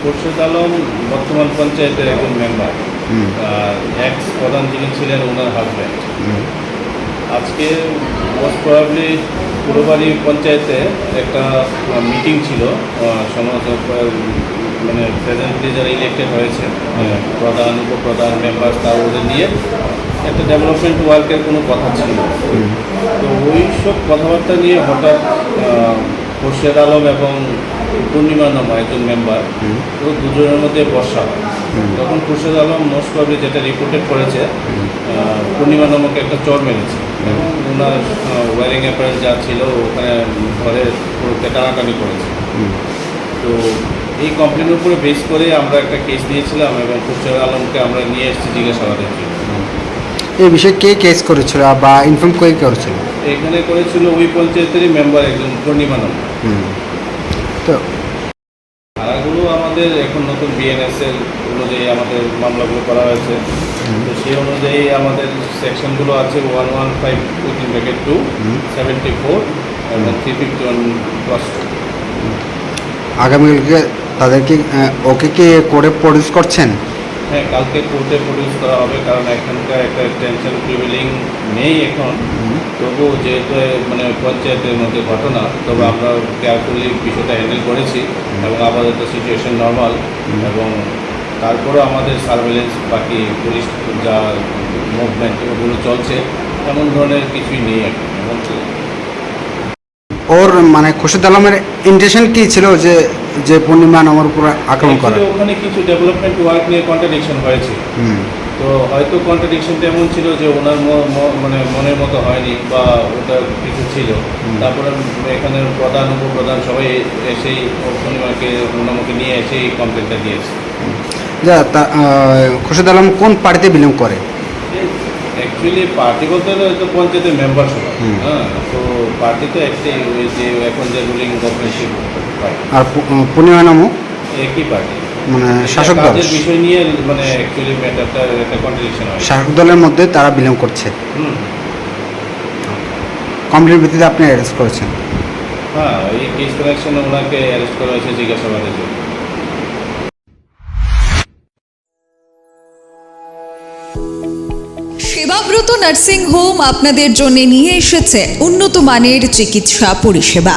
খুরশেদ আলম বর্তমান পঞ্চায়েতের একজন মেম্বার আর এক্স প্রধান যিনি ছিলেন ওনার হাজব্যান্ড আজকে মোস্ট প্রবাবলি পুরোবাড়ি পঞ্চায়েতে একটা মিটিং ছিল। সমাজ মানে প্রেজেন্টলি যারা ইলেক্টেড হয়েছে আহ, প্রধান উপপ্রধান মেম্বার তা ওদের নিয়ে একটা ডেভেলপমেন্ট ওয়ার্কের কোনো কথা ছিল। তো ওই সব কথাবার্তা নিয়ে হঠাৎ খোরশেদ আলম এবং পূর্ণিমা নামা একজন মেম্বার তো দুজনের মধ্যে বর্ষা। হয় তখন খুরশেদ আলম মোস্ট প্রবলি যেটা রিপোর্টেড করেছে পূর্ণিমা নামক একটা চর মেরেছে। এবং ওনার ওয়ারিং অ্যাপারেল যা ছিল ওখানে ঘরে পুরোকে টানাটানি করেছে। তো এই কমপ্লেনের উপরে বেস করে আমরা একটা কেস দিয়েছিলাম এবং খুরশেদ আলমকে আমরা নিয়ে এসেছি জিজ্ঞাসাবাদের জন্য। এই বিষয়ে কে কেস করেছিল বা ইনফর্ম কে করেছিল? এখানে করেছিল ওই পঞ্চায়েতেরই মেম্বার একজন পূর্ণিমা নাম। তো ধারাগুলো আমাদের এখন নতুন বিএনএসএল অনুযায়ী আমাদের মামলাগুলো করা হয়েছে তো সেই অনুযায়ী আমাদের সেকশনগুলো আছে one one five within bracket two. Seventy four এবং three fifty one plus two আগামীকালকে তাদেরকে ওকে কি করে প্রডিউস করছেন হ্যাঁ কালকে কোর্টে প্রডিউস করা হবে, কারণ এখানকার একটা টেনশন প্রিভিলিং নেই এখন। তবুও যেহেতু মানে পঞ্চায়েতের মধ্যে ঘটনা, তবে আমরা কেয়ারফুলি বিষয়টা হ্যান্ডেল করেছি এবং আপাতত সিচুয়েশন নর্মাল এবং তারপরেও আমাদের সার্ভেলেন্স বাকি পুলিশ যা মুভমেন্ট ওগুলো চলছে এমন ধরনের কিছুই নেই এখন। ওর মানে খুরশেদ আলমের ইন্টেনশন কি ছিল যে যে পূর্ণিমা নামের উপর আক্রমণ করা ওখানে কিছু ডেভেলপমেন্ট ওয়ার্ক নিয়ে কন্ট্রাডিকশন হয়েছে। তো হয়তো কন্ট্রাডিকশনটা এমন ছিল যে ওনার মানে মনের মতো হয়নি বা ওটা কিছু ছিল। তারপরে এখানের প্রধান উপপ্রধান সবাই এসেই পূর্ণিমাকে পূর্ণিমাকে নিয়ে এসেই কমপ্লেনটা দিয়েছে। যা তা আহ, খুরশেদ আলম কোন পার্টিতে বিলং করে? অ্যাকচুয়ালি পার্টি বলতে হলে তো পঞ্চায়েতের মেম্বার হুম। হ্যাঁ তো পার্টি তো একটাই ওই যে এখন যে রুলিং গভর্নমেন্ট আর পূর্ণিমা নামও একই পার্টি মানে শাসক দল? বিষয় নিয়ে মানে অ্যাকচুয়ালি ম্যাটারটা একটা কন্ট্রাডিকশন হয়। শাসক দলের মধ্যে তারা বিলং করছে। হুম। কমপ্লিট ভিত্তিতে আপনি অ্যারেস্ট করেছেন? হ্যাঁ এই কেস কালেকশনে ওনাকে অ্যারেস্ট করা হয়েছে জিজ্ঞাসাবাদের জন্য। সেবাব্রত নার্সিং হোম আপনাদের জন্য নিয়ে এসেছে উন্নত মানের চিকিৎসা পরিষেবা।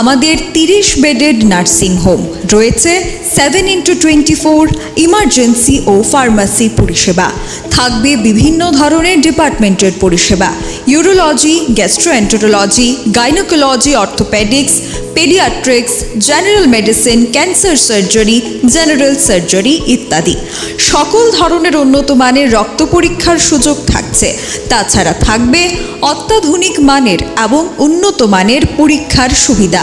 আমাদের তিরিশ বেডেড নার্সিং হোম রয়েছে seven into twenty four emergency ও ফার্মাসি পরিষেবা। থাকবে বিভিন্ন ধরনের ডিপার্টমেন্টের পরিষেবা। Urology gastroenterology gynaecology orthopaedics paediatrics general medicine cancer surgery general surgery ইত্যাদি। সকল ধরনের উন্নত মানের রক্ত পরীক্ষার সুযোগ থাকছে। তাছাড়া থাকবে অত্যাধুনিক মানের এবং উন্নত মানের পরীক্ষার সুবিধা।